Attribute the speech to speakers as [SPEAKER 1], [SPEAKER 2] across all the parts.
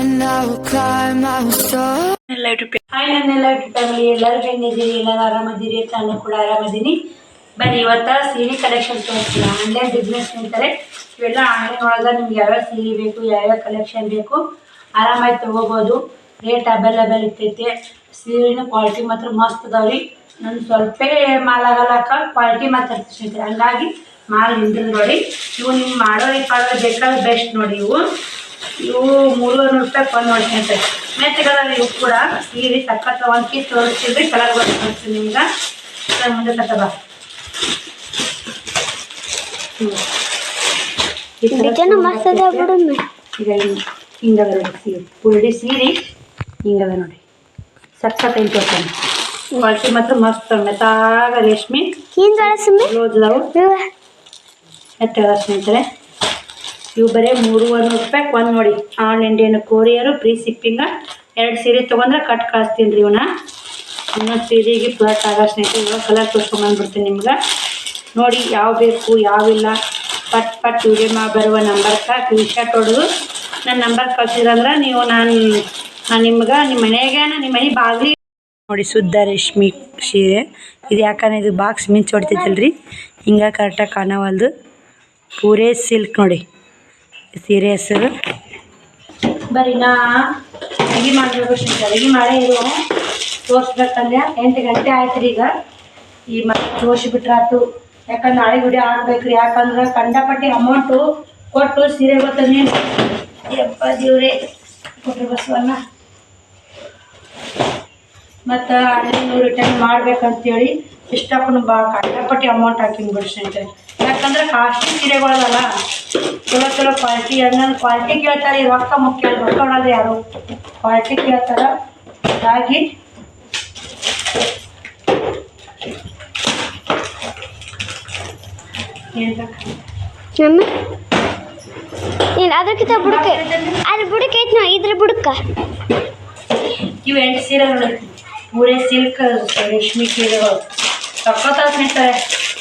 [SPEAKER 1] will soar.
[SPEAKER 2] Hi ನನ್ನೆಲ್ಲ family ಹೆಂಗಿದ್ದೀರಿ? ಎಲ್ಲರೂ ಆರಾಮದಿರಿ ಅಂತ ನಾನು ಕೂಡ ಆರಾಮದೀನಿ. ಬನ್ನಿ, ಇವತ್ತ ಸೀರೆ ಕಲೆಕ್ಷನ್ ತೋರಿಸ್ತೀನಿ ಆನ್ಲೈನ್ ಬಿಸ್ನೆಸ್ ಅಂತಾರೆ. ಇವೆಲ್ಲ ಆನ್ಲೈನ್ ಒಳಗೆ ನಿಮ್ಗೆ ಯಾವ್ಯಾವ ಸೀರೆ ಬೇಕು, ಯಾವ್ಯಾವ ಕಲೆಕ್ಷನ್ ಬೇಕು, ಆರಾಮಾಗಿ ತೊಗೋಬೋದು. ರೇಟ್ ಅವೈಲೇಬಲ್ ಇರ್ತೈತೆ. ಸೀರೆನ ಕ್ವಾಲಿಟಿ ಮಾತ್ರ ಮಸ್ತ್ ಅದಾವ್ರಿ ನನ್ನ ಸ್ವಲ್ಪ ಮಾಲ್ ಆಗಲ್ಲಕ್ಕ ಕ್ವಾಲಿಟಿ ಮಾತ್ರ ಹಂಗಾಗಿ ಮಾಲ್ ನಿಂತಿದ್ ನೋಡಿ. ಇವು ನೀವು ಮಾಡೋರಿಗೆ ಪಾಡೋ ಬೇಕಾದ್ರೆ ಬೆಸ್ಟ್ ನೋಡಿ ಇವು. ಇವು ಮೂರುವರೆ ರೂಪಾಯಿ ಒಂದು ನೋಡ್ಕೊಂತ ಮೆತ್ತಗದ ಇವು ಕೂಡ ಸೀರೆ ಸಕ್ಕತ್ತ ಒಂದು ತೋರಿಸಿದ್ರೆ ಕಲರ್ ಬರ್ತೀನಿ ನಿಮ್ಗೆ. ಮುಂದೆ. ಈಗ ಹಿಂಗದ ನೋಡಿ ಸೀರೆ ಸೀರೆ ಹಿಂಗದ ನೋಡಿ. ಸಖತ್ ಐತಿ ತೋರ್ತಾನೆ ಕ್ವಾಲಿಟಿ ಮಾತ್ರ ಮಸ್ತ್ ಮೆತ್ತಾಗ ರೇಷ್ಮೆ. ಬ್ಲೌಸ್ ಅದಾವು. ಮೆತ್ತಗದ ಸ್ನೇಹಿತರೆ. ಇವು ಬರೀ ಮೂರುವರೆ ರೂಪಾಯಿ ಒಂದು ನೋಡಿ. All Indian courier free shipping ಎರಡು ಸೀರೆ ತೊಗೊಂಡ್ರೆ ಕಟ್ ಕಳಿಸ್ತೀನಿ ರೀ ಇವನ್ನ ಇನ್ನೊಂದು ಸೀರೆಗೆ ಪ್ಲಸ್ ಆಗೋ ಸ್ನೇಹಿತರೆ ಇವಾಗ ಕಲರ್ ತೋರಿಸ್ಕೊಂಬಂದ್ಬಿಡ್ತೀನಿ ನಿಮ್ಗೆ. ನೋಡಿ ಯಾವ ಬೇಕು ಯಾವಿಲ್ಲ ಪಟ್ ಪಟ್ ವಿಡಿಯೋ ಮಾ ಬರುವ ನಂಬರ್ಗೆ ಸ್ಕ್ರೀನ್ ಶಾಟ್ ಹೊಡೆದು ನನ್ನ ನಂಬರ್ ಕಳ್ಸಿದ್ರಂದ್ರೆ ನೀವು ನಾನು ನಾನು ನಿಮ್ಗೆ ನಿಮ್ಮ ಮನೆಗೆ ನಿಮ್ಮ ಮನೆ ಬಾಗಿಲಿ ನೋಡಿ ಶುದ್ಧ ರೇಷ್ಮಿ ಸೀರೆ. ಇದು ಯಾಕಂದ್ರೆ ಇದು ಬಾಕ್ಸ್ ಮಿಂಚ್ ಹೊಡ್ತೈತಲ್ರಿ. ಹಿಂಗೆ ಕರೆಕ್ಟಾಗಿ ಕಾಣವಲ್ದು. ಪೂರೇ ಸಿಲ್ಕ್ ನೋಡಿ. ಸೀರೆ ಹೆಸರು? ಬರೀ ನಾ ಅಡುಗೆ ಮಾಡಬೇಕು ಅಡುಗೆ ಮಾಡೇ ಇರು ತೋರಿಸ್ಬೇಕಂದ್ರೆ ಎಂಟು ಗಂಟೆ ಆಯ್ತು ರೀ ಈಗ. ಈ ಮತ್ತೆ ಆಯ್ತು ಯಾಕಂದ್ರೆ ನಾಳೆ ಗುಡಿ ಆಗ್ಬೇಕ್ರಿ ಯಾಕಂದ್ರೆ ಕಂಡಪಟ್ಟಿ ಅಮೌಂಟು ಕೊಟ್ಟು ಸೀರೆ ಗೊತ್ತೇನು? ಎಪ್ಪ ದೇವ್ರೆ. ಕೊಟ್ಟರು ಬಸವನ್ನ ಮತ್ತು ನೀವು ರಿಟರ್ನ್ ಮಾಡ್ಬೇಕಂತೇಳಿ ಇಷ್ಟಕ್ಕೂ ಬಾ ಕಂಡಪಟ್ಟಿ ಅಮೌಂಟ್ ಹಾಕಿನಿ ಬಿಡ್ಸಂತೆ ಯಾಕಂದ್ರೆ ಕಾಸ್ಟ್ಲಿ ಸೀರೆಗಳಲ್ಲ ಚಲೋ ಚಲೋ ಕ್ವಾಲಿಟಿ ಹಂಗಂದ್ರೆ ಕ್ವಾಲಿಟಿ ಕೇಳ್ತಾರೆ ಈ ರೊಕ್ಕ ಮುಖ್ಯ ರೊಕ್ಕ ಕೊಡೋದು ಯಾರು? ಕ್ವಾಲಿಟಿ ಕೇಳ್ತಾರೆ. ಹಾಗಾಗಿ
[SPEAKER 3] ನೀನು ಅದಕ್ಕಿಂತ ಬುಡಕ ಅದ್ರ ಬುಡಕ ಐತಿ ನಾ ಇದ್ರ ಬುಡಕ
[SPEAKER 2] ಇವು ಎಂಟು ಸೀರೆ ಮೂರೇ ಸಿಲ್ಕ್ ರೇಷ್ಮೆ ಸೀರೆಗಳು. ರೊಕ್ಕ ತಂದಿರ್ತಾರೆ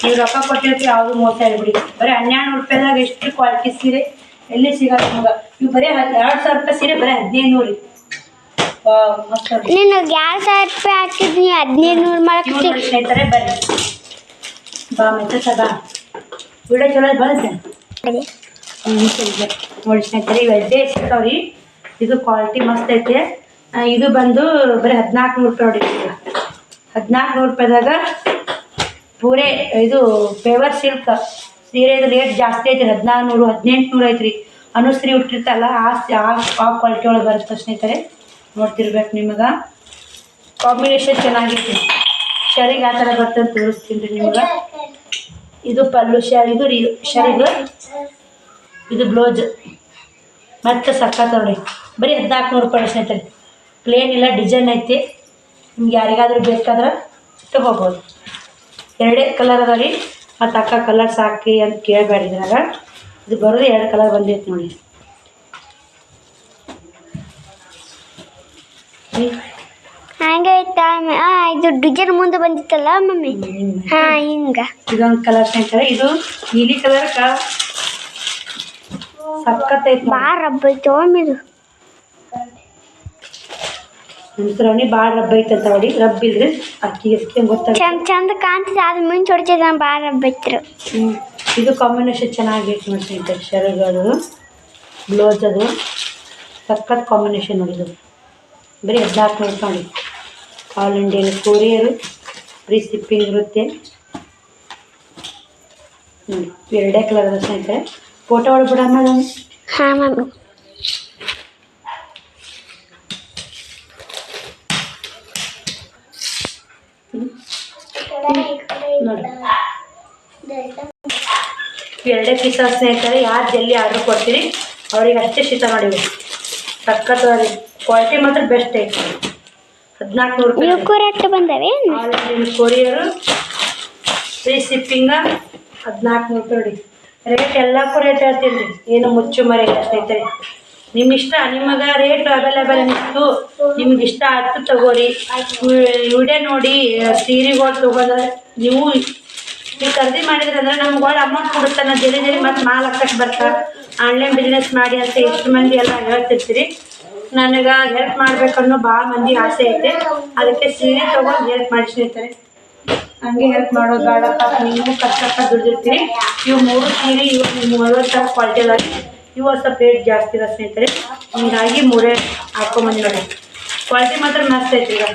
[SPEAKER 2] ನೀವು ರೊಕ್ಕ ಕೊಟ್ಟಿರ್ತೀವಿ ಯಾವುದು ಮೋಸ ಇರ್ಬಿಡಿ ಬರೀ ಹನ್ನೆರಡು ರೂಪಾಯಿದಾಗ ಎಷ್ಟು ಕ್ವಾಲಿಟಿ ಸೀರೆ ಎಲ್ಲಿ ಸಿಗಲ್ಲ ನಿಮ್ಗೆ. ನೀವು ಬರೀ ಎರಡು ಸಾವಿರ ರೂಪಾಯಿ ಸೀರೆ ಬರೀ ಹದಿನೈದು ನೂರು.
[SPEAKER 3] ನಿನಗೆ ಎರಡು ಸಾವಿರ ರೂಪಾಯಿ ಹಾಕಿದ್ನಿ ಹದಿನೈದು ನೂರು ಮಾಡಕ್ಕೆ
[SPEAKER 2] ಸ್ನೇಹಿತರೆ ಬರ್ರಿ ಬಾ ಮತ್ತೆ ಸದಾ ವಿಡಿಯೋ ಚಲೋ ಬಂದೆ. ನೋಡಿ ಸ್ನೇಹಿತರೆ ಇವು ಎಡ್ಡೆ ಸಿಗ್ತಾವ್ರಿ ಇದು ಕ್ವಾಲಿಟಿ ಮಸ್ತ್ ಐತೆ. ಇದು ಬಂದು ಬರೀ ಹದಿನಾಲ್ಕು ನೂರು ರೂಪಾಯಿ ನೋಡಿ ಹದಿನಾಲ್ಕು ನೂರು ರೂಪಾಯಿದಾಗ ಪೂರೆ ಇದು ಪೇವರ್ ಸಿಲ್ಕ್ ಸೀರೆದು ರೇಟ್ ಜಾಸ್ತಿ ಐತಿ ಹದಿನಾರು ನೂರು ಹದಿನೆಂಟು ನೂರು ಐತ್ರಿ ಅನುಶ್ರೀ ಹುಟ್ಟಿರ್ತಲ್ಲ ಆ ಆ ಕ್ವಾಲಿಟಿ ಒಳಗೆ ಬರುತ್ತೆ ಸ್ನೇಹಿತರೆ ನೋಡ್ತಿರ್ಬೇಕು ನಿಮಗೆ. ಕಾಂಬಿನೇಷನ್ ಚೆನ್ನಾಗಿತ್ತು ಶರಿಗೆ ಆ ಥರ ಬರ್ತಂತ ತೋರಿಸ್ತೀನಿ ರೀ ನಿಮ್ಗೆ. ಇದು ಪಲ್ಲು ಶರ್ ಇದು ರೀ ಶರಿಗೆ ಇದು ಬ್ಲೌಸ್. ಮತ್ತೆ ಸಖತ್ ನೋಡಿ ಬರೀ ಹದಿನಾಲ್ಕು ನೂರು ರೂಪಾಯಿ ಸ್ನೇಹಿತರೆ ಪ್ಲೇನ್ ಇಲ್ಲ ಡಿಸೈನ್ ಐತಿ. ನಿಮ್ಗೆ ಯಾರಿಗಾದ್ರೂ ಬೇಕಾದ್ರೆ ತಗೋಬೋದು. ಎರಡೇ ಕಲರ್ ಅದ ರೀ. ಮತ್ತು ಅಕ್ಕ ಕಲರ್ ಸಾಕಿ ಅಂತ ಕೇಳಬೇಡಿದ್ರಾಗ ಇದು ಬರೋದು ಎರಡು ಕಲರ್ ಬಂದಿತ್ತು ನೋಡಿ.
[SPEAKER 3] ಹಂಗೈತಾ? ಇದು ಡಿಸೈನ್ ಮುಂದೆ ಬಂದಿತ್ತಲ್ಲ ಮಮ್ಮಿ? ಹಾ ಹಿಂಗ.
[SPEAKER 2] ಇದೊಂದು ಕಲರ್ ಸ್ನೇಹಿತರೆ ಇದು ನೀಲಿ ಕಲರ್ ಸಖತ್ ಭಾಳ
[SPEAKER 3] ಬಾ ರಬ್ಬ ಐತೆ ಒಮ್ಮೆ ಇದು
[SPEAKER 2] ಹೆಸರಣಿ ಭಾಳ ರಬ್ಬ ಐತಂತ ನೋಡಿ. ರಬ್ ಇಲ್ರಿ. ಅಕ್ಕಿ ಎಷ್ಟು ಗೊತ್ತಾಗ
[SPEAKER 3] ಚಂದ ಚಂದ ಕಾಣ್ತಿದೆ. ಅದು ಮುಂಚೆ ಹೊಡಿತಿದ್ದ ಭಾಳ ರಬ್ಬ
[SPEAKER 2] ಇತ್ತು ಇದು ಕಾಂಬಿನೇಷನ್ ಚೆನ್ನಾಗೈತೆ ನೋಡಿ ಇದು ಶರಗ ಅದು ಬ್ಲೌಸ್ ಅದು. ಸಖತ್ ಕಾಂಬಿನೇಷನ್ ನೋಡಿ ಇದು. ಬರೀ ಹದಿನಾಲ್ಕು ನೂರು ನೋಡಿ. All Indian courier free shipping ಇರುತ್ತೆ. ಎರಡೇ ಕಲರ್ ಸ್ನೇಹಿತರೆ ಫೋಟೋ ಹೊಡ್ಬಿಡಮ್ಮ
[SPEAKER 3] ಹಾ ಮಮ್ಮಿ
[SPEAKER 2] ನೋಡಿ ಎರಡೇ ಪೀಸ ಸ್ನೇಹಿತರೆ ಯಾರು ಜಲ್ಲಿ ಆರ್ಡ್ರ್ ಕೊಡ್ತೀರಿ ಅವ್ರಿಗೆ ಅಷ್ಟೇ ಶೀತ ಮಾಡಿವಿ ಸಖತ್ ಕ್ವಾಲಿಟಿ ಮಾತ್ರ ಬೆಸ್ಟ್ ಐತಿ. ಹದಿನಾಲ್ಕು ನೂರು ರೂಪಾಯಿ
[SPEAKER 3] ಬಂದವೆ
[SPEAKER 2] ಕೊರಿಯರು ಫ್ರೀ ಶಿಪ್ಪಿಂಗ ಹದಿನಾಲ್ಕು ನೂರು ರೂಪಾಯಿ ನೋಡಿ. ರೇಟ್ ಎಲ್ಲಕ್ಕೂ ರೇಟ್ ಹೇಳ್ತೀನಿ ರೀ. ಏನು ಮುಚ್ಚು ಮರಿ ಸ್ನೇಹಿತರೆ. ನಿಮ್ಮ ಇಷ್ಟ ನಿಮಗೆ ರೇಟ್ ಅವೈಲೇಬಲ್ ಅನಿಸ್ತು ನಿಮ್ಗೆ ಇಷ್ಟ ಆಯ್ತು ತಗೋರಿ. ವಿಡಿಯೋ ನೋಡಿ ಸೀರೆಗಳು ತಗೊಂಡ್ರೆ ನೀವು ನೀವು ಖರೀದಿ ಮಾಡಿದ್ರೆ ಅಂದ್ರೆ ನಮ್ಗೆ ಒಳ್ಳೆ ಅಮೌಂಟ್ ಕೊಡುತ್ತಾನೆ ಜಲ್ದಿ ಜಲ್ದಿ ಮತ್ತೆ ಮಾಲ್ ಹಾಕಕ್ಕೆ ಬರ್ತಾ. ಆನ್ಲೈನ್ ಬಿಸ್ನೆಸ್ ಮಾಡಿ ಅಂತ ಎಷ್ಟು ಮಂದಿ ಎಲ್ಲ ಹೇಳ್ತಿರ್ತೀರಿ. ನನಗೆ ಹೆಲ್ಪ್ ಮಾಡ್ಬೇಕನ್ನೋ ಭಾಳ ಮಂದಿ ಆಸೆ ಐತೆ. ಅದಕ್ಕೆ ಸೀರೆ ತೊಗೊಂಡು ಹೆಲ್ಪ್ ಮಾಡಿ ಸ್ನೇಹಿತರೆ. ಹಂಗೆ ಹೆಲ್ಪ್ ಮಾಡೋದು ಬೇಡಪ್ಪ ನೀವು ಕಷ್ಟಪಟ್ಟು ದುಡ್ದಿರ್ತೀರಿ. ಇವು ಮೂರು ಸೀರೆ, ಇವು ಮೂವತ್ತು ಥರ ಕ್ವಾಲಿಟಿ ಎಲ್ಲ ಇವು ಸ್ವಲ್ಪ ರೇಟ್ ಜಾಸ್ತಿ ಇದೆ ಸ್ನೇಹಿತರೆ. ಹೀಗಾಗಿ ಮೂರೇ ಹಾಕೊಂಬಂದು ನೋಡಿ ಕ್ವಾಲಿಟಿ ಮಾತ್ರ ಮಸ್ತ್ ಐತಿ ಈಗ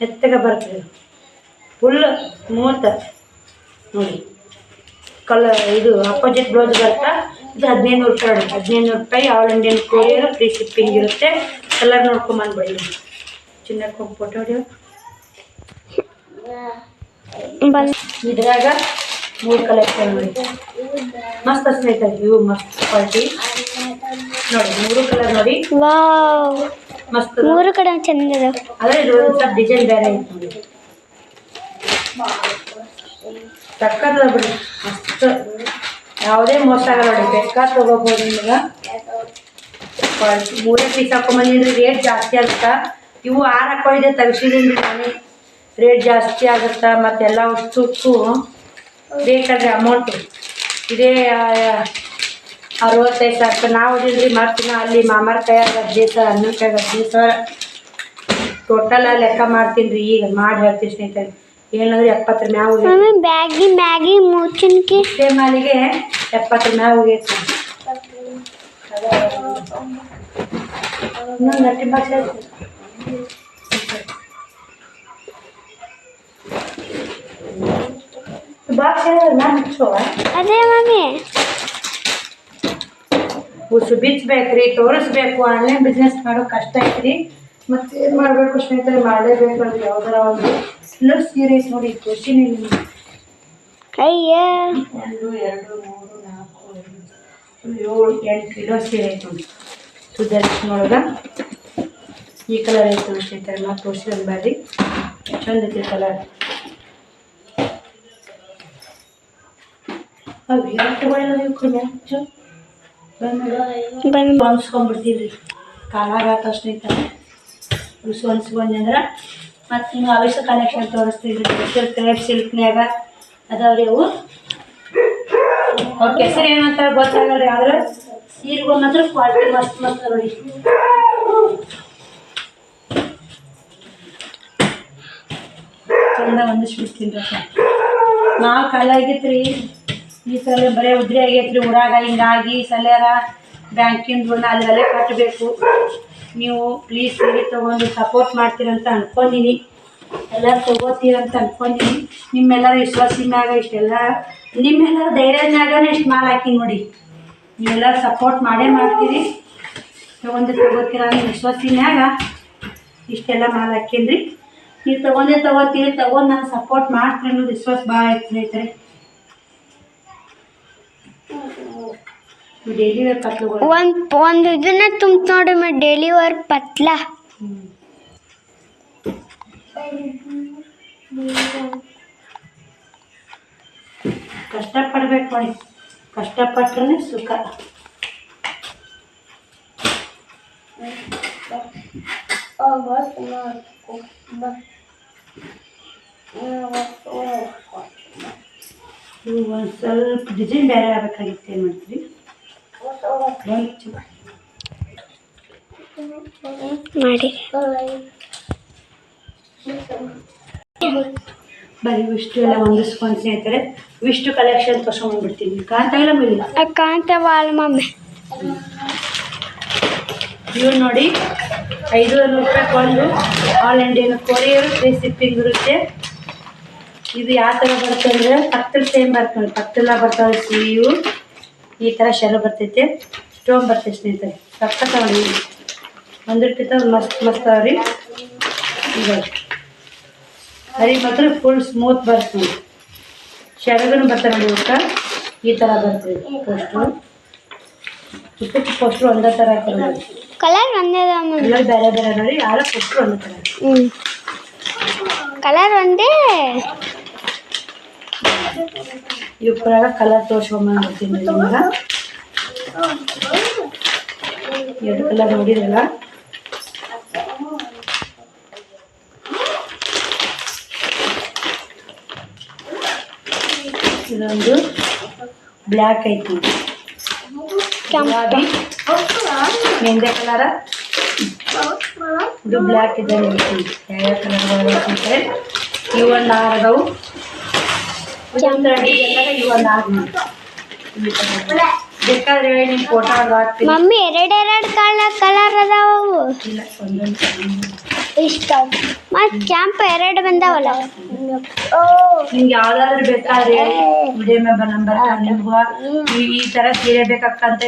[SPEAKER 2] ಎತ್ತಗೆ ಬರ್ತದೆ ಫುಲ್ ಸ್ಮೂತ್ ನೋಡಿ ಕಲ ಇದು ಅಪೋಸಿಟ್ ಬ್ಲೌಸ್ ಬರುತ್ತಾ ಇದು ಹದಿನೈದು ನೂರು ರೂಪಾಯಿ ನೋಡಿ ಹದಿನೈದು ನೂರು ರೂಪಾಯಿ all Indian courier free shipping ಇರುತ್ತೆ ಕಲರ್ ನೋಡ್ಕೊಂಬಂದ್ಬಿಡಿ ಚಿನ್ನಕ್ಕೆ ಫೋಟೋ ಹೊಡಿಯೋ
[SPEAKER 3] ಬಂದ್
[SPEAKER 2] ಇದ್ರಾಗ ಮೂರು ಕಲೆಕ್ಷನ್ ನೋಡಿ ಮಸ್ತ್ ಸ್ನೇಹಿತರೆ ಇವು ಮಸ್ತ್ ಕ್ವಾಲಿಟಿ ನೋಡಿ ಮೂರು ಕಲರ್ ನೋಡಿ
[SPEAKER 3] ವಾವ್
[SPEAKER 2] ಮಸ್ತ್
[SPEAKER 3] ಮೂರು ಕಡೆ ಚಂದ ಅದಾವ
[SPEAKER 2] ಆದರೆ ಇದು ಒಂದು ಸ್ವಲ್ಪ ಡಿಸೈನ್ ಬೇರೆ ಐತೆ ನೋಡಿ ಸಕ್ಕತ್ತದ ಬಿಡಿ ಮಸ್ತ್ ಯಾವುದೇ ಮೋಸ ಆಗಲ್ಲ ನೋಡಿ. ಬೇಕಾದ ತಗೋಬೋದು ನಿಮ್ಗೆ ಮೂರೇ ಪೀಸ್ ಹಾಕೊಂಬಂದಿದ್ರೆ ರೇಟ್ ಜಾಸ್ತಿ ಆಗುತ್ತಾ? ಇವು ಆರು ಹಾಕೊಂಡಿದ್ದೆ ತೆಗ್ಸಿದ್ದೀನಿ ನಾನೇ ರೇಟ್ ಜಾಸ್ತಿ ಆಗುತ್ತಾ? ಮತ್ತೆಲ್ಲ ವಸ್ತುಕ್ಕೂ ಬೇಕಾದ್ರೆ ಅಮೌಂಟು ಇದೇ ಅರವತ್ತೈದು ಸಾವಿರ ರೂಪಾಯಿ. ನಾವು ಓದಿದ್ರಿ ಮಾಡ್ತೀನ ಅಲ್ಲಿ ಮಾಮಾರ ಕೈಯಾಗ ಹದಿನೈದು ಸಾವಿರ ಹನ್ನೊಂದು ಕೈಯಾಗ ಹದಿನೈದು ಸಾವಿರ ಟೋಟಲ್ ಲೆಕ್ಕ ಮಾಡ್ತೀನಿ ರೀ ಈಗ. ಮಾಡಿ ಹೇಳ್ತೀನಿ ಸ್ನೇಹಿತರೆ. ಏನಂದ್ರೆ ಎಪ್ಪತ್ತರ ಮ್ಯಾಗ ಹೋಗಿ
[SPEAKER 3] ಮಮ್ಮಿ ಬ್ಯಾಗಿ ಮ್ಯಾಗಿ ಮುಚ್ಚನ್ಕಿ
[SPEAKER 2] ಇಷ್ಟೇ ಮಾಲಿಗೆ ಎಪ್ಪತ್ತರ ಮ್ಯಾಗ ಹೋಗೈತಿ ಇನ್ನೊಂದು ಗಟ್ಟಿ ಬಾಕ್ಸ್ ಐತಿ ಬಾಕ್ಸ್ ನಾನು ಮುಚ್ಚುವ
[SPEAKER 3] ಅದೇ ಮಮ್ಮಿ.
[SPEAKER 2] ಉಸು ಬಿಚ್ಚಬೇಕ್ರಿ ತೋರಿಸ್ಬೇಕು. ಆನ್ಲೈನ್ ಬಿಸ್ನೆಸ್ ಮಾಡೋ ಕಷ್ಟ ಐತ್ರಿ. ಮತ್ತೆ ಏನು ಮಾಡಬೇಕು ಸ್ನೇಹಿತರೆ ಮಾಡಲೇಬೇಕು ಅಂದ್ರೆ ಯಾವ್ದಾರ ಒಂದು ಇಲ್ಲ ಸೀರೆ ಐತೆ ನೋಡಿ ಕ್ವಶನ್ ನಿಮ್ಗೆ
[SPEAKER 3] ಅಯ್ಯ.
[SPEAKER 2] ಒಂದು ಎರಡು ಮೂರು ನಾಲ್ಕು ಐದು ಏಳು ಎಂಟು ಕಿಲೋ ಸೀರೆ ಐತೆ ನೋಡಿ ನೋಡಿದ ಈ ಕಲರ್ ಐತೆ ಮತ್ತೆ ತೋರಿಸಿದ್ರೆ ಬರ್ರಿ ಚಂದ ಐತಿ ಕಲರ್ ಅವು ಕಾಲಾಗ
[SPEAKER 3] ಬಂದ್
[SPEAKER 2] ಹೊಲ್ಸ್ಕೊಂಡ್ಬಿಡ್ತೀವಿ. ಕಾಲಾಗಾತ ಸ್ನೇಹಿತರೆ ಉಸು ಹೊಲ್ಸ್ಕೊಂಡ್ವಿ ಅಂದ್ರೆ ಮತ್ತು ನೀವು ಅವಿಸ ಕಲೆಕ್ಷನ್ ತೋರಿಸ್ತಿದ್ರು ಸಿಲ್ಕ್ ರೇಪ್ ಸಿಲ್ಕ್ನ್ಯಾಗ ಅದಾವ್ರಿ ಅವು ಅವ್ರ ಕೆಸರು ಏನಂತಾರೆ ಗೊತ್ತಾಗಲ್ಲ ರೀ ಆದ್ರೆ ಸೀರೆಗಳು ಮಾತ್ರ ಕ್ವಾಲಿಟಿ ಮಸ್ತ್ ಮಸ್ತ್ ನೋಡಿ. ಚಂದ ಒಂದು ರೀ ನಾವು ಕಾಲ ಆಗಿತ್ತು ರೀ ಈ ಸಲ ಬರೀ ಉದ್ರಿ ಆಗೈತ್ರಿ, ಊರಾಗ ಹಿಂಗಾಗಿ, ಸಲ್ಯಾರ. ಬ್ಯಾಂಕಿಂದ ಋಣ ಅಲ್ಲೇ ಕಟ್ಟಬೇಕು ನೀವು ಪ್ಲೀಸ್ ಹೇಳಿ ತೊಗೊಂಡು ಸಪೋರ್ಟ್ ಮಾಡ್ತೀರಂತ ಅನ್ಕೊಂಡಿನಿ. ಎಲ್ಲ ತೊಗೋತೀರಂತ ಅನ್ಕೊಂಡಿನಿ. ನಿಮ್ಮೆಲ್ಲರ ಮ್ಯಾಗ ಇಷ್ಟೆಲ್ಲ. ನಿಮ್ಮೆಲ್ಲರ ಧೈರ್ಯದ ಮ್ಯಾಗನೇ ಇಷ್ಟು ಮಾಲ್ ಹಾಕಿ ನೋಡಿ. ನೀವೆಲ್ಲರೂ ಸಪೋರ್ಟ್ ಮಾಡೇ ಮಾಡ್ತೀರಿ. ತೊಗೊಂಡು ತೊಗೋತೀರ ಅನ್ನೋ ವಿಶ್ವಾಸಿನ್ಯಾಗ ಇಷ್ಟೆಲ್ಲ ಮಾಲ್ ಹಾಕೀನ್ರಿ ನೀವು ತೊಗೊಂಡೇ ತೊಗೋತೀರಿ, ತೊಗೊಂಡು ನಾನು ಸಪೋರ್ಟ್ ಮಾಡ್ತೀನಿ ಅನ್ನೋದು ವಿಶ್ವಾಸ ಭಾಳ ಐತೆ ಸ್ನೇಹಿತರೆ. ಡೈಲಿ ವೇರ್ ಪತ್ಲುಗಳು.
[SPEAKER 3] ಒಂದ್ ಒಂದು ಇದನ್ನ ತುಂಬ ನೋಡಿ ಡೈಲಿ ವೇರ್ ಪತ್ಲ.
[SPEAKER 2] ಕಷ್ಟಪಡ್ಬೇಕು ನೋಡಿ. ಕಷ್ಟಪಟ್ರೆ ಸುಖ. ಇವು ಒಂದು ಸ್ವಲ್ಪ ಡಿಸೈನ್ ಬೇರೆ ಆಗ್ಬೇಕಾಗಿತ್ತು ಏನು ಮಾಡ್ತೀರಿ.
[SPEAKER 3] ಮಾಡಿ.
[SPEAKER 2] ಬರೀ ವಿಷ್ಟು ಎಲ್ಲ ಹೊಂದಿಸ್ಕೊಂಡು ಸ್ನೇಹಿತರೆ ವಿಷ್ಟು ಕಲೆಕ್ಷನ್ ತೊಗೊಂಡ್ಬಿಡ್ತೀನಿ ಕಾಣ್ತಾ ಇಲ್ಲ ಮೇಲೆ
[SPEAKER 3] ಕಾಂತವಾಳ ಮಮ್ಮಿ
[SPEAKER 2] ಇವು ನೋಡಿ ಐದೂವರೆ ರೂಪಾಯಿ ಕೊಂಡು ಆಲ್ ಇಂಡಿಯನ್ ಕೊರಿಯರ್ ಫ್ರೀ ಇರುತ್ತೆ. ಇದು ಯಾವ ಥರ ಬರುತ್ತೆ ಅಂದರೆ ಪತ್ತಲ್ ಸೇಮ್ ಬರ್ತದೆ. ಪತ್ತಲ ಬರ್ತಾವೆ ಇವು ಈ ಥರ ಶೆಲ ಬರ್ತೈತೆ. ಸ್ಟೋನ್ ಬರ್ತೈತೆ ಸ್ನೇಹಿತರೆ. ನೋಡಿ. ಒಂದಿರ್ತಿತ್ತ ಮಸ್ತ್ ಮಸ್ತ್ ಅವ್ರಿ. ಈಗ ಹರಿ ಮಾತ್ರ ಫುಲ್ ಸ್ಮೂತ್ ಬರ್ತೀವಿ ನೋಡಿ. ಬರ್ತಾರೆ ನೋಡಿ ಇವಕ್ಕೆ ಈ ಥರ ಬರ್ತದೆ ಫಸ್ಟು ಚಿಕ್ಕ ಪೋಸ್ಟ್ರು ಒಂದೇ ಥರ
[SPEAKER 3] ಕಲರ್ ಒಂದೇ
[SPEAKER 2] ಕಲರ್ ಬೇರೆ ಬೇರೆ ನೋಡಿ. ಯಾರ ಪೋಸ್ಟ್ರು ಒಂದೇ ಥರ
[SPEAKER 3] ಹ್ಞೂ ಕಲರ್ ಒಂದೇ.
[SPEAKER 2] ಇವ್ರಾಗ ಕಲರ್ ತೋರ್ಸ್ಕೊಂಬಂದಿರ್ತೀನಿ ನಿಮ್ಗೆ ಎರಡು ಕಲರ್ ನೋಡಿರಲ್ಲ ಇದೊಂದು ಬ್ಲ್ಯಾಕ್ ಐತಿ. ಮೆಂದೆ ಕಲರ ಇದು ಬ್ಲ್ಯಾಕ್ ಇದೆ ಯಾವ ಕಲರ್ ಇವು ಒಂದು ಆರು ಅದಾವು ಬೇಕಾದ್ರೆ ಫೋಟೋ ಹಾಕ್ತೀನಿ
[SPEAKER 3] ಮಮ್ಮಿ ಎರಡೆರಡು ಕಲರ್ ಕಲರ್ ಅದಾವು ಇಷ್ಟ. ಮತ್ ಕ್ಯಾಂಪ್ ಎರಡು ಬಂದಾವಲ್ಲ.
[SPEAKER 2] ನಿಮ್ಗೆ ಯಾವ್ದಾದ್ರು ಬೇಕಾದ್ರೆ ವಿಡಿಯೋ ಮೆಂಬರ್ ನಂಬರ್ ನಿಮ್ಗೆ ಈ ಥರ ಸೀರೆ ಬೇಕಕ್ಕ ಅಂತ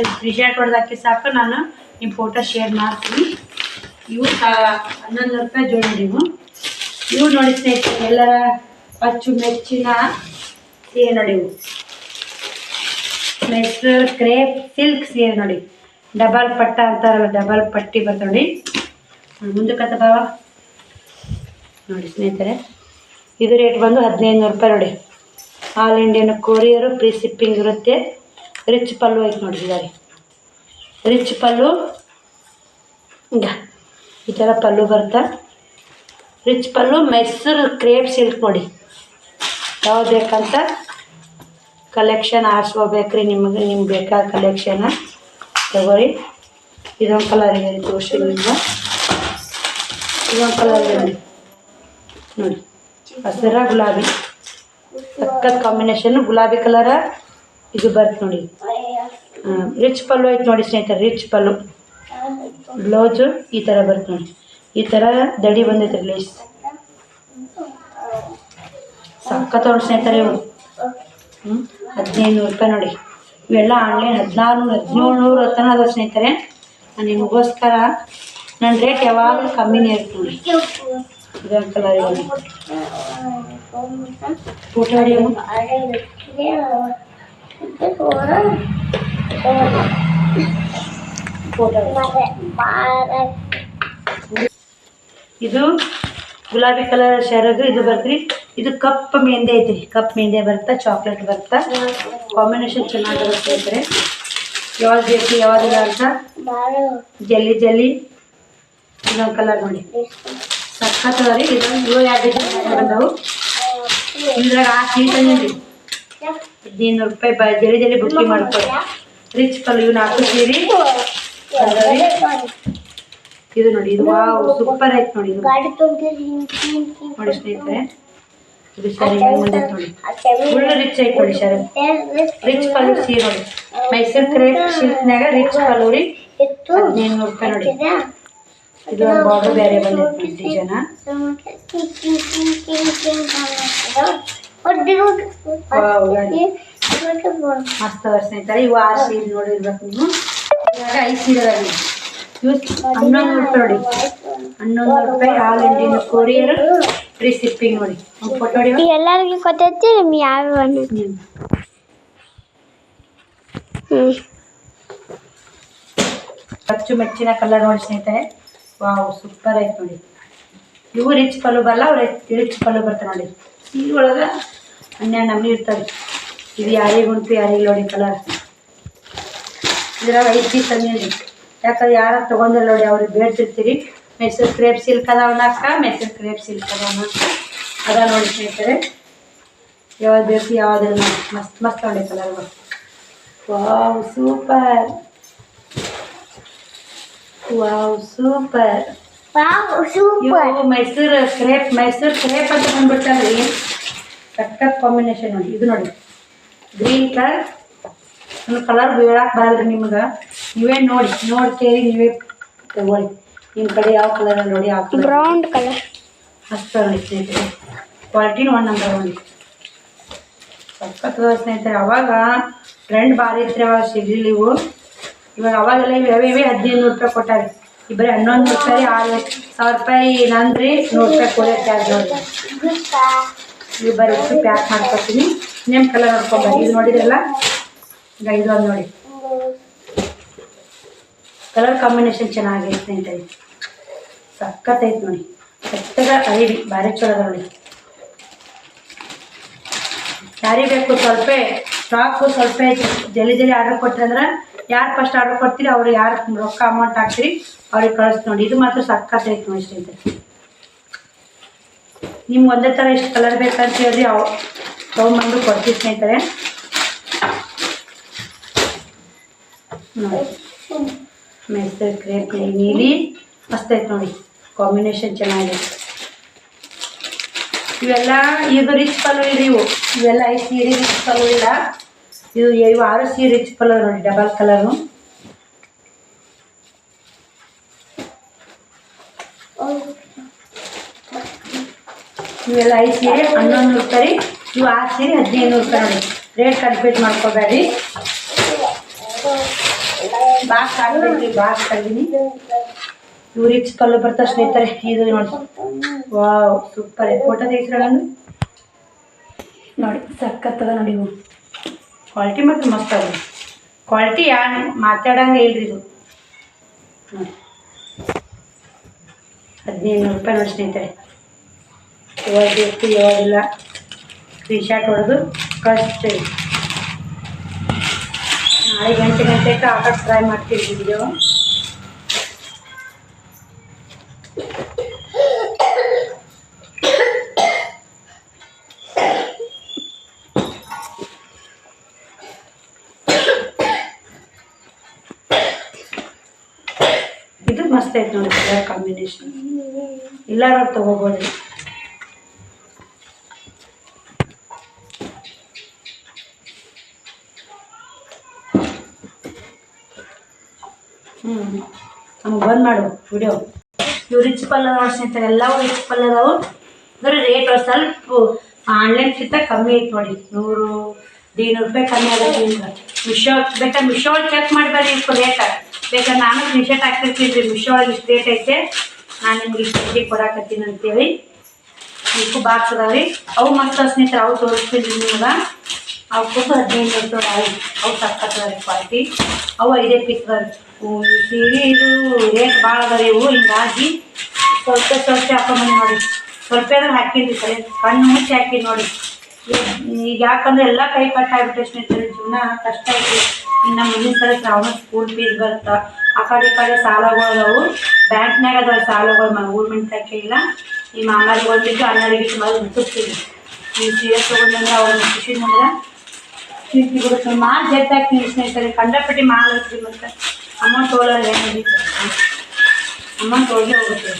[SPEAKER 2] ಹೊಡೆದಾಕಿ ಸಾಕು. ನಾನು ನಿಮ್ಮ ಫೋಟೋ ಶೇರ್ ಮಾಡ್ತೀನಿ. ಇವು ಹನ್ನೊಂದು ರೂಪಾಯಿ ಜೋಡಿ ನೀವು ಇವು ನೋಡಿ ಸ್ನೇಹಿತರೆ ಎಲ್ಲರ ಅಚ್ಚು ಮೆಚ್ಚಿನ ಸೀರೆ ನೋಡಿ. ಮೆಸ್ಟರ್ ಕ್ರೇಪ್ ಸಿಲ್ಕ್ ಸೀರೆ ನೋಡಿ. ಡಬಲ್ ಪಟ್ಟ ಅಂತಾರಲ್ಲ ಡಬಲ್ ಪಟ್ಟಿ ಬರ್ತದೆ ನೋಡಿ. ಮುಂದಕ್ಕೆ ಬಾವ ನೋಡಿ ಸ್ನೇಹಿತರೆ, ಇದು ರೇಟ್ ಬಂದು ಹದಿನೈದು ನೂರು ರೂಪಾಯಿ ನೋಡಿ. All Indian courier free shipping ಇರುತ್ತೆ. ರಿಚ್ ಪಲ್ಲು ಐತೆ ನೋಡಿದ್ದಾರೆ ರಿಚ್ ಪಲ್ಲು ಈ ಥರ ಪಲ್ಲು ಬರ್ತಾ rich pallu Mysore crepe silk ನೋಡಿ. ಯಾವ್ದು ಬೇಕಂತ? ಕಲೆಕ್ಷನ್ ಆರಿಸ್ಕೋಬೇಕ್ರಿ ನಿಮಗೆ, ನಿಮ್ಗೆ ಬೇಕಾದ ಕಲೆಕ್ಷನ್ ತಗೋರಿ. ಇದೊಂದು ಕಲರ್ ಇದೆ ತೋರಿಸಿ ನಿಮ್ಗೆ ಇದೊಂದು ಕಲರ್ ಇದೆ ನೋಡಿ, ಹಸಿರ ಗುಲಾಬಿ. ಸಕ್ಕತ್ ಕಾಂಬಿನೇಷನ್ ಗುಲಾಬಿ ಕಲರ ಇದು ಬರುತ್ತೆ ನೋಡಿ. ರಿಚ್ ಪಲ್ಲು ಐತೆ ನೋಡಿ ಸ್ನೇಹಿತರೆ ರಿಚ್ ಪಲ್ಲು. ಬ್ಲೌಸು ಈ ಥರ ಬರುತ್ತೆ ನೋಡಿ. ಈ ಥರ ದಡಿ ಬಂದೈತೆ ಲೇಸ್ ನೋಡಿ ಸ್ನೇಹಿತರೆ ಇವು ಹ್ಞೂ ಹದಿನೈದು ನೂರು ರೂಪಾಯಿ ನೋಡಿ. ಇವೆಲ್ಲ ಆನ್ಲೈನ್ ಹದಿನಾರು ನೂರು, ಹದಿನೇಳು ನೂರು ಹತ್ತನ ಅದಾವೆ ಸ್ನೇಹಿತರೆ ನಾನು ನಿಮಗೋಸ್ಕರ ನನ್ನ ರೇಟ್ ಯಾವಾಗಲೂ ಕಮ್ಮಿನೇ ಇರ್ತೀನಿ ಇದೊಂದು ಕಲರ್ ಫೋಟೋ ಇದು ಗುಲಾಬಿ ಕಲರ್ ಶರಗು ಇದು ಬರ್ತೀರಿ. ಇದು ಕಪ್ ಮೆಹಂದಿ ಐತ್ರಿ. ಕಪ್ ಮೆಹಂದಿ ಬರ್ತಾ ಚಾಕ್ಲೇಟ್ ಬರ್ತಾ ಕಾಂಬಿನೇಷನ್ ಚೆನ್ನಾಗಿರುತ್ತೆ ಸ್ನೇಹಿತರೆ ಯಾವ್ದು ಬೇಕು ಯಾವ್ದಿಲ್ಲ ಅಂತ? ಜಲ್ಲಿ ಜಲ್ಲಿ. ಇನ್ನೊಂದು ಕಲರ್ ನೋಡಿ. ಸಖತ್ ಅದ ರೀ ಇದೊಂದು ಇವು ಎರಡು ಬಂದವು. ಇದ್ರಾಗ ಆ ಅಂದಿರಿ ಹದಿನೈದು ರೂಪಾಯಿ ಬ ಜಲ್ಲಿ ಜಲ್ದಿ ಬುಕ್ಕಿಂಗ್ ಮಾಡ್ಕೊಳ್ಳಿ ರಿಚ್ ಕಲ್ ಇವು ನಾಲ್ಕು ಸೀರೆ. ಇದು ನೋಡಿ ಇದು ವಾವ್ ಸೂಪರ್ ಐತೆ ನೋಡಿ ಇದು.
[SPEAKER 3] ಗಾಡಿ
[SPEAKER 2] ನೋಡಿ ಸ್ನೇಹಿತರೆ ಇದು ಸರಿ ಮುಂದೆ ನೋಡಿ. ಫುಲ್ ರಿಚ್ ಐತೆ ನೋಡಿ ಸರ್ ರಿಚ್ ಕಲರ್ ಸೀರೆ ನೋಡಿ. ಮೈಸೂರು ಕ್ರೇಪ್ ಸಿಲ್ಕ್ನಾಗ ರಿಚ್ ಪಲ್ಲು ರೀ
[SPEAKER 3] ಇತ್ತು
[SPEAKER 2] ಹದಿನೈದು ನೂರು ರೂಪಾಯಿ ನೋಡಿ. ಇದು ಒಂದು ಬಾರ್ಡರ್ ಬೇರೆ ಬಂದೈತೆ ಡಿಸೈನ. ಮಸ್ತ್ ಅದ ಸ್ನೇಹಿತರೆ ಇವು ಆರು ಸೀರೆ ನೋಡಿರ್ಬೇಕು ನೀವು. ಇವಾಗ ಐದು ಸೀರೆ ಅದಾವ ನೋಡಿ. ಇವು ಹನ್ನೊಂದು ನೂರು ರೂಪಾಯಿ ನೋಡಿ ಹನ್ನೊಂದು ನೂರು ರೂಪಾಯಿ all Indian courier free shipping ನೋಡಿ ಫೋಟೋ ಹೊಡಿವ
[SPEAKER 3] ಎಲ್ಲರಿಗೂ ಗೊತ್ತೈತಿ ನಿಮ್ಗೆ ಯಾವ ಹಣ್ಣು
[SPEAKER 2] ಹ್ಮ್.
[SPEAKER 3] ಹ್ಮ್.
[SPEAKER 2] ಅಚ್ಚು ಮೆಚ್ಚಿನ ಕಲರ್ ನೋಡಿ ಸ್ನೇಹಿತರೆ. ವಾವ್ ಸೂಪರ್ ಐತೆ ನೋಡಿ. ಇವು ರಿಚ್ ಪಲ್ಲು ಬರಲ್ಲ ಅವ್ರು ರಿಚ್ ಪಲ್ಲು ಬರ್ತಾರೆ ನೋಡಿ. ಸೀರೆ ಒಳಗೆ ಹನ್ನೆರಡು ನಮ್ನಿ ಇರ್ತವೆ ಇದು ಯಾರಿಗೆ ಉಂಟು ಯಾರಿಗೆ ನೋಡಿ ಕಲರ್ ಇದ್ರಾಗ ಐದು ಪೀಸ್ ತಂದಿರಿ ಯಾಕಂದ್ರೆ ಯಾರು ತೊಗೊಂಡಿಲ್ಲ ನೋಡಿ ಅವ್ರಿಗೆ ಬೇಡ್ತಿರ್ತೀರಿ. ಮೈಸೂರು ಕ್ರೇಪ್ ಸಿಲ್ಕ್ ಅದಾವನಕ್ಕ ಮೈಸೂರು ಕ್ರೇಪ್ ಸಿಲ್ಕ್ ಅದಾವನ ಅದ ನೋಡಿ ಸ್ನೇಹಿತರೆ. ಯಾವ್ದು ಬೇಕು ಯಾವುದಿಲ್ಲ ಮಸ್ತ್ ಮಸ್ತ್ ನೋಡಿ colour wow super wow super ಇವು ಮೈಸೂರು ಕ್ರೇಪ್ ಮೈಸೂರು ಕ್ರೇಪ್ ಅಂತ ಬಂದ್ಬಿಡ್ತಲ್ರಿ ಸಖತ್ ಕಾಂಬಿನೇಷನ್ ನೋಡಿ. ಇದು ನೋಡಿ. ಗ್ರೀನ್ ಕಲರ್ ಒಂದು ಕಲರ್ ಬೀಳಕ್ಕೆ ಬರಲ್ರಿ ನಿಮ್ಗೆ. ನೀವೇ ನೋಡಿ ನೋಡಿ ಕೇಳಿ ನೀವೇ ತಗೊಳ್ಳಿ. ನಿಮ್ಮ ಕಡೆ ಯಾವ ಕಲರ್ ನೋಡಿ ಯಾವ
[SPEAKER 3] ಬ್ರೌನ್ ಕಲರ್
[SPEAKER 2] ಅಷ್ಟೇ ಸ್ನೇಹಿತರೆ. ಕ್ವಾಲಿಟಿನೂ ಒನ್ ನಂಬರ್ ಒನ್ ಸಖತ್ ಅದಾವ ಸ್ನೇಹಿತರೆ ಅವಾಗ ಟ್ರೆಂಡ್ ಭಾರಿ ಇತ್ತು ಅವಾಗ ಸಿಗಲಿಲ್ಲ ಇವು. ಇವಾಗ ಅವಾಗೆಲ್ಲ ಇವು ಯಾವ ಇವೇ ಹದಿನೈದು ನೂರು ರೂಪಾಯಿ ಕೊಟ್ಟಾರೆ. ಇಬ್ಬರೇ ಬರೀ ಹನ್ನೊಂದು ರೂಪಾಯಿ ಆರು ಸಾವಿರ ರೂಪಾಯಿ ನಂದ್ರಿ ನೂರು ರೂಪಾಯಿ ಕೊಡೋ ಚಾರ್ಜ್ ನೋಡಿ ಇವು ಬರೀ ಪ್ಯಾಕ್ ಮಾಡ್ಕೊತೀನಿ ನಿಮ್ಮ ಕಲರ್ ನೋಡ್ಕೊಬಾರಿ ಇದು ನೋಡಿದ್ರಲ್ಲ? ಇದು ಒಂದು ನೋಡಿ. ಕಲರ್ ಕಾಂಬಿನೇಷನ್ ಚೆನ್ನಾಗಿದೆ ಸ್ನೇಹಿತರೆ ಸಖತ್ ಐತೆ ನೋಡಿ. ಸಕ್ಕದ ಅರಿವಿ, ಭಾರಿ ಚಲೋ ಅದ ನೋಡಿ. ಯಾರಿಗೆ ಬೇಕು ಸ್ವಲ್ಪ ಸ್ಟಾಕು ಸ್ವಲ್ಪ ಜಲ್ಲಿ ಜಲ್ದಿ ಆರ್ಡರ್ ಕೊಟ್ರಿ ಅಂದ್ರೆ ಯಾರು ಫಸ್ಟ್ ಆರ್ಡರ್ ಕೊಡ್ತೀರಿ, ಅವ್ರು ಯಾರು ರೊಕ್ಕ ಅಮೌಂಟ್ ಹಾಕ್ತೀರಿ, ಅವ್ರಿಗೆ ಕಳಿಸ್ ನೋಡಿ. ಇದು ಮಾತ್ರ ಸಖತ್ ಐತೆ ನೋಡಿ ಸ್ನೇಹಿತರೆ ನಿಮ್ಗೆ ಒಂದೇ ಥರ ಇಷ್ಟು ಕಲರ್ ಬೇಕಂತ ಹೇಳಿ ಅವು ತೊಗೊಂಬಂದು ಕೊಡ್ತೀವಿ ಸ್ನೇಹಿತರೆ. ನೋಡಿ ಕ್ರೇಪ್ ನೀಲಿ. ಮಸ್ತ್ ಐತೆ ನೋಡಿ. ಕಾಂಬಿನೇಷನ್ ಚೆನ್ನಾಗಿದೆ ಇವೆಲ್ಲ, ಇದು ರಿಚ್ ಕಲರ್ ಇದೆ ಇವು. ಇವೆಲ್ಲ ಐದು ಸೀರೆ ರಿಚ್ ಕಲರ್ ಇಲ್ಲ. ಇದು ಇವು ಆರು ಸೀರೆ ರಿಚ್ ಕಲರ್ ನೋಡಿ ಡಬಲ್ ಕಲರು ಇವೆಲ್ಲ ಐದು ಸೀರೆ, ಹನ್ನೊಂದು ನೂರು ರೂಪಾಯಿ ಇವು ಆರು ಸೀರೆ, ಹದಿನೈದು ರೂಪಾಯಿ ನೋಡಿ ರೇಟ್ ಕನ್ಫ್ಯೂಸ್ ಮಾಡ್ಕೋಬೇಡಿ ಬಾಕ್ಸ್ ಹಾಕ್ಬೇಕ್ರಿ ಬಾಕ್ಸ್ ಬಾಸ್ ಇವು ರಿಚ್ ಕಲ್ಲು ಬರ್ತಾವೆ ಸ್ನೇಹಿತರೆ. ಇದು ನೋಡಿ ವಾವ್ ಸೂಪರ್ ಫೋಟೋ ತೆಗಿಸ್ರಲ್ಲ ನೋಡಿ ಸಕ್ಕತ್ತದ ನೋಡಿ ಇವು ಕ್ವಾಲಿಟಿ ಮತ್ತು ಮಸ್ತ್ ಅದ ಕ್ವಾಲಿಟಿ ಯಾ ಮಾತಾಡಂಗೆ ಇಲ್ರಿ ಇದು. ಹದಿನೈದು ನೂರು ರೂಪಾಯಿ ನೋಡಿ ಸ್ನೇಹಿತರೆ. ಯಾವಾಗ ಬೇಕು ಯಾವಾಗಿಲ್ಲ ಟೀ ಶರ್ಟ್ ಹೊಡೆದು ಕಳಿಸ್ತೀವಿ ನಾಳೆ ಗಂಟೆ ಗಂಟೆಗೆ ಹಾಕಕ್ಕೆ ಟ್ರೈ ಮಾಡ್ತೀವಿ ವಿಡಿಯೋ ಇದು ಮಸ್ತ್ ಐತೆ ನೋಡಿ ಕಲರ್ ಕಾಂಬಿನೇಷನ್ ಎಲ್ಲರೂ ತಗೋಬೋದು ಹ್ಞೂ ನಮ್ಗೆ ಬಂದ್ ಮಾಡು ವಿಡಿಯೋ ಇವು ರಿಚ್ ಪಲ್ ಅದಾವ ಸ್ನೇಹಿತರೆ ಎಲ್ಲವೂ ರಿಚ್ ಪಲ್ಲದವು ಅಂದ್ರೆ ರೇಟ್ ಸ್ವಲ್ಪ ಆನ್ಲೈನ್ ಆನ್ಲೈನ್ಗಿಂತ ಕಮ್ಮಿ ಐತೆ ನೋಡಿ. ನೂರು ನೂರು ರೂಪಾಯಿ ಕಮ್ಮಿ ಆಗತ್ತೆ ಮಿಶೋ ಬೇಕಾದ್ರೆ ಮಿಶೋ ಒಳಗೆ ಚೆಕ್ ಮಾಡ್ಬೇಡಿ ಇಷ್ಟು ರೇಟ ಬೇಕಾದ್ರೆ ನಾನು ಟಿ ಹಾಕ್ತಿರ್ತೀನಿ ರೀ ಮಿಶೋ ಒಳಗೆ ಇಷ್ಟು ರೇಟ್ ಐತೆ. ನಾನು ನಿಮ್ಗೆ ಇಷ್ಟು ರೇಟಿಗೆ ಕೊಡಾಕತ್ತೀನಿ ಅಂತೇಳಿ. ಇದಕ್ಕೂ ಬಾಕ್ಸ್ ಅದಾವೆ ಅವು ಮಸ್ತ್ ಸ್ನೇಹಿತರೆ, ಅವು ತೋರಿಸ್ತೀನಿ ನಿಮ್ಗೆ ಅವು ಕೂಡ ಹದಿನೈದು ಅವು ಅವು ಸಕ್ಕತ್ತದ ಕ್ವಾಲಿಟಿ ಅವು ಐದೇ ಪೀಸ್ ಅದಾವೆ ಈ ಸೀರೆ ಇದು ರೇಟ್ ಭಾಳ ಅದಾವೆ ಇವು ಹಿಂಗಾಗಿ ಸ್ವಲ್ಪ ಸ್ವಲ್ಪ ಹಾಕೊಂಬಂದು ನೋಡಿ. ಸ್ವಲ್ಪ ಏನಾರು ಹಾಕಿನ್ರಿ ಸರಿ ಕಣ್ಣು ಮುಚ್ಚಿ ಹಾಕಿ ನೋಡಿ. ಈಗ- ಯಾಕಂದ್ರೆ ಎಲ್ಲ ಕೈ ಕಟ್ ಆಗ್ಬಿಟ್ಟೆ ಸ್ನೇಹಿತರೆ, ಜೀವನ ಕಷ್ಟ ಐತಿ. ಇನ್ನು ಮುಂದಿನ ಸಲ ಶ್ರಾವಣ ಸ್ಕೂಲ್ ಫೀಸ್ ಬರ್ತಾ, ಆ ಕಡೆ ಈ ಕಡೆ ಸಾಲಗಳು ಅದಾವು ಬ್ಯಾಂಕ್ನಾಗ ಅದಾವ ಸಾಲಗಳು ಗೌರ್ಮೆಂಟ್ ಹಾಕಿಲ್ಲ ಈ ಮಾಮಾರಿಗೆ ಒಂದಿಟ್ಟು ಅಣ್ಣರಿಗೆ ಮೊದಲು ಮುಟ್ಟಿಸ್ತೀವಿ. ಈ ಸೀರೆ ತೊಗೊಂಡ್ರೆ ಅವ್ರ ಖುಷಿ ಕೀರ್ತಿ ಬಿಡುತ್ತೆ ಮಾಲ್ ಜೆಟ್ ಹಾಕ್ತೀನಿ ಸ್ನೇಹಿತರೆ, ಕಂಡಪಟ್ಟಿ ಮಾಲ್ ಐತ್ರಿ ಮತ್ತೆ. ಅಮೌಂಟ್ ತೊಗೊಳ್ಳೋರು ಏನು ಅಮೌಂಟ್ ಹೋಗಿ ಹೋಗುತ್ತೆ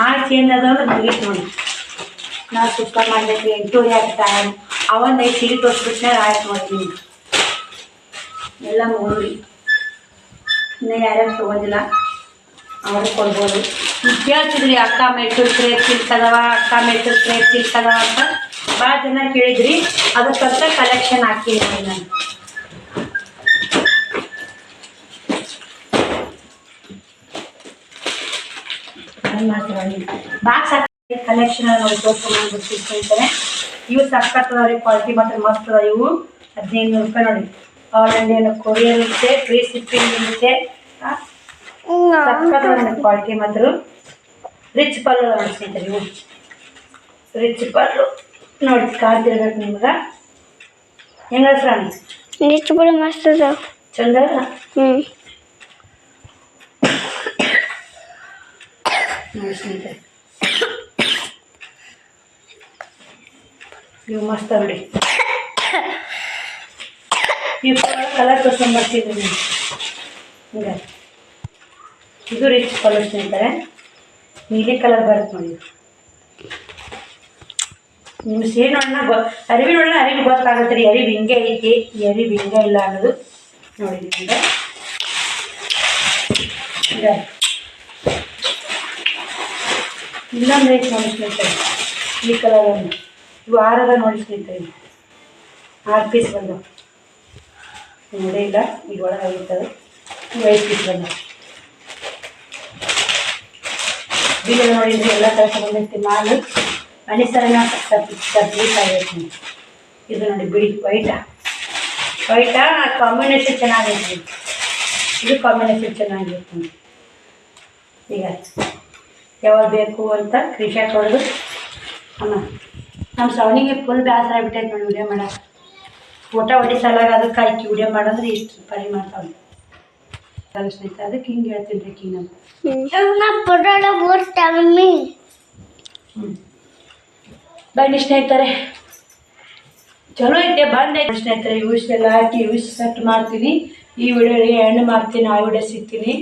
[SPEAKER 2] ಆಳು ಚೇಂಜ್ ಅದಾವ ಮುಗೀತು ನೋಡಿ ನಾವು ಸುತ್ತ ಮಾಡ್ಬೇಕು ಎಂಟೂವರೆ ಆಗಿ ಟೈಮ್ ಅವೊಂದು ಐದು ಸೀರೆ ತೋರಿಸ್ಬಿಟ್ರೆ ಆಯ್ತು ಮಾಡ್ತೀನಿ ಎಲ್ಲ ಮುಗಿದ್ರಿ ಇನ್ನು ಯಾರ್ಯಾರು ತೊಗೋದಿಲ್ಲ ಅವರು ಕೊಡ್ಬೋದು. ಕೇಳ್ತಿದ್ರಿ ಅಕ್ಕ ಮೆಟ್ಟೂರು ಕ್ರೇಪ್ ಸಿಗ್ತದವ ಅಕ್ಕ ಮೆಟ್ಟೂರು ಕ್ರೇಪ್ ಸಿಗ್ತದವ ಅಂತ. ಭಾಳ ಜನ ಕೇಳಿದ್ರಿ. ಅದಕ್ಕಂತ ಕಲೆಕ್ಷನ್ ಹಾಕಿದ್ದೀನಿ ನಾನು. ಬಾಕ್ಸ್ ಕಲೆಕ್ಷನ್ ಬರ್ತಿರ್ತಾರೆ ಇವು ಸಖತ್ ಅದಾವ ಕ್ವಾಲಿಟಿ ಮಾತ್ರ ಮಸ್ತ್ ಅದಾವ ಇವು. ಹದಿನೈದು ನೂರು ರೂಪಾಯಿ ನೋಡಿ. ಆಲ್ ಇಂಡಿಯನ್ ಕೊರಿಯರ್ ಇರುತ್ತೆ ಫ್ರೀ ಸಿಪ್ಪಿಂಗ್ ಇರುತ್ತೆ. ಕ್ವಾಲಿಟಿ ಮಾತ್ರ ರಿಚ್ ಪಲ್ಲು ನೋಡಿ ನೀವು. ರಿಚ್ ಪಲ್ಲು. ನೋಡಿ ಕಾಣ್ತಿರ್ಬೇಕು ನಿಮ್ಗೆ. ಹೆಂಗ ಫ್ರೆಂಡ್
[SPEAKER 3] ರಿಚ್ ಬಿಡು ಮಸ್ತ್ ಅದಾವ
[SPEAKER 2] ಚಂದ
[SPEAKER 3] ಹ್ಞೂ
[SPEAKER 2] ನೋಡಿ ಸ್ನೇಹಿತರೆ. ಇವು ಮಸ್ತ್ ನೋಡಿ. ಇವು ಕಲರ್ ತೋರ್ಸ್ಕೊಂಬರ್ತಿದ್ವಿ ನೀವು. ಹಿಂಗೆ. ಇದು ರಿಚ್ ಕಲರ್ ಅಂತಾರೆ. ನೀಲಿ ಕಲರ್ ಬರುತ್ತೆ ನೋಡಿ. ನಿಮ್ಮ ಸೀರೆ ನೋಡೋಣ ಗೊ ಅರಿವಿ ನೋಡೋಣ ಅರಿವಿ ಗೊತ್ತಾಗುತ್ತೆ ರೀ. ಅರಿವಿ ಹಿಂಗೆ ಐತಿ, ಈ ಅರಿವಿ ಹಿಂಗೆ ಇಲ್ಲ ಅನ್ನೋದು ನೋಡಿ ಇನ್ನೊಂದು ರೇಟ್ ನೋಡಿ ಸ್ನೇಹಿತರೆ, ಈ ಕಲರ್ ಒಂದು. ಇವು ಆರದ ನೋಡಿ ಸ್ನೇಹಿತರೆ. ಆರು ಪೀಸ್ ಬಂದವು ನೋಡೇ ಇಲ್ಲ, ಈಗ ಒಳಗಾಗಿರ್ತದೆ. ಐದು ಪೀಸ್ ಬಂದವು ಬೀಗ ನೋಡಿ ಎಲ್ಲ ಕೆಲಸ ಬಂದೈತಿ ಮಾಲು ಅಣಿಸರನ ಪೀಸ್ ಆಗೈತಿ ಇದು ನೋಡಿ ಬಿಡಿ ವೈಟಾ ವೈಟಾ ಕಾಂಬಿನೇಷನ್ ಚೆನ್ನಾಗೈತಿ ಇದು ಕಾಂಬಿನೇಷನ್ ಚೆನ್ನಾಗಿರ್ತೀನಿ ಈಗ ಯಾವಾಗ ಬೇಕು ಅಂತ ಕ್ರಿಶಾಟ್ ಹೊಡೆದು ಅಮ್ಮ ನಮ್ಮ ಸವಣಿಗೆ ಫುಲ್ ಬೇಸರ ಆಗ್ಬಿಟ್ಟೈತೆ ನೋಡಿ ವಿಡಿಯೋ ಮಾಡ ಫೋಟೋ ಹೊಡಿಸಲಾಗ ಅದಕ್ಕೆ ಆಯ್ಕೆ ವಿಡಿಯೋ ಮಾಡಂದ್ರೆ ಇಷ್ಟು ಪರಿ ಮಾಡ್ತಾವೆ ಸ್ನೇಹಿತರೆ ಅದಕ್ಕೆ ಹಿಂಗೆ ಹೇಳ್ತೀನಿ ರೀ
[SPEAKER 3] ಕಿಂಗ್
[SPEAKER 2] ಹ್ಞೂ ಬನ್ನಿ ಸ್ನೇಹಿತರೆ. ಚಲೋ ಐತೆ ಬಂದೈತೆ ಸ್ನೇಹಿತರೆ. ಯೂಸ್ ಎಲ್ಲ ಹಾಕಿ ಯೂಸ್ ಸೆಟ್ ಮಾಡ್ತೀನಿ. ಈ ವಿಡಿಯೋಗೆ ಎಂಡ್ ಮಾಡ್ತೀನಿ ಆ ವಿಡಿಯೋ ಸಿಗ್ತೀನಿ.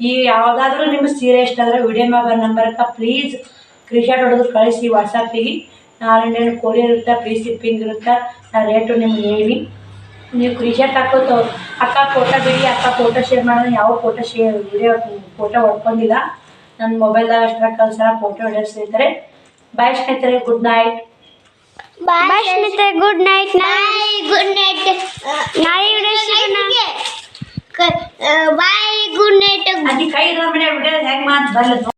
[SPEAKER 2] ಈ ಯಾವುದಾದ್ರೂ ನಿಮ್ಮ ಸೀರೆ ಇಷ್ಟ ಆದರೆ ವಿಡಿಯೋ ಮಾಡಿ ನಂಬರ್ಕ ಪ್ಲೀಸ್ ಸ್ಕ್ರೀನ್ಶಾಟ್ ಹೊಡೆದು ಕಳಿಸಿ ವಾಟ್ಸಪ್ಪಿಗೆ ನಾಳೆಂಡೇನು ಕೊರಿಯರ್ ಇರುತ್ತೆ ಫ್ರೀ ಶಿಪ್ಪಿಂಗ್ ಇರುತ್ತೆ ನಾ ರೇಟು ನಿಮ್ಗೆ ಹೇಳಿ. ನೀವು ಕ್ರೀಶರ್ಟ್ ಹಾಕೋದು ಅಕ್ಕ ಫೋಟೋ ಬಿಡಿ ಅಕ್ಕ ಫೋಟೋ ಶೇರ್ ಮಾಡಿದ್ರೆ ಯಾವ ಫೋಟೋ ಶೇರ್ ವಿಡಿಯೋ ಫೋಟೋ ಹೊಡ್ಕೊಂಡಿಲ್ಲ. ನನ್ನ ಮೊಬೈಲ್ದಾಗ ಅಷ್ಟರ ಕಲ್ಸರ ಫೋಟೋ ಸ್ನೇಹಿತರೆ. ಬಾಯ್ ಸ್ನೇಹಿತರೆ ಗುಡ್ ನೈಟ್
[SPEAKER 3] ಬಾಯ್ ಸ್ನೇಹಿತರೆ good night bye good night ನಾಳೆ ಬಾಯ್ ಗುಡ್ ನೈಟ್
[SPEAKER 2] ಅದಕ್ಕೆ ಕೈ ಇರೋ ಮನೆ ವಿಡಿಯೋ ಹೆಂಗೆ ಮಾತು ಬರಲ್ಲ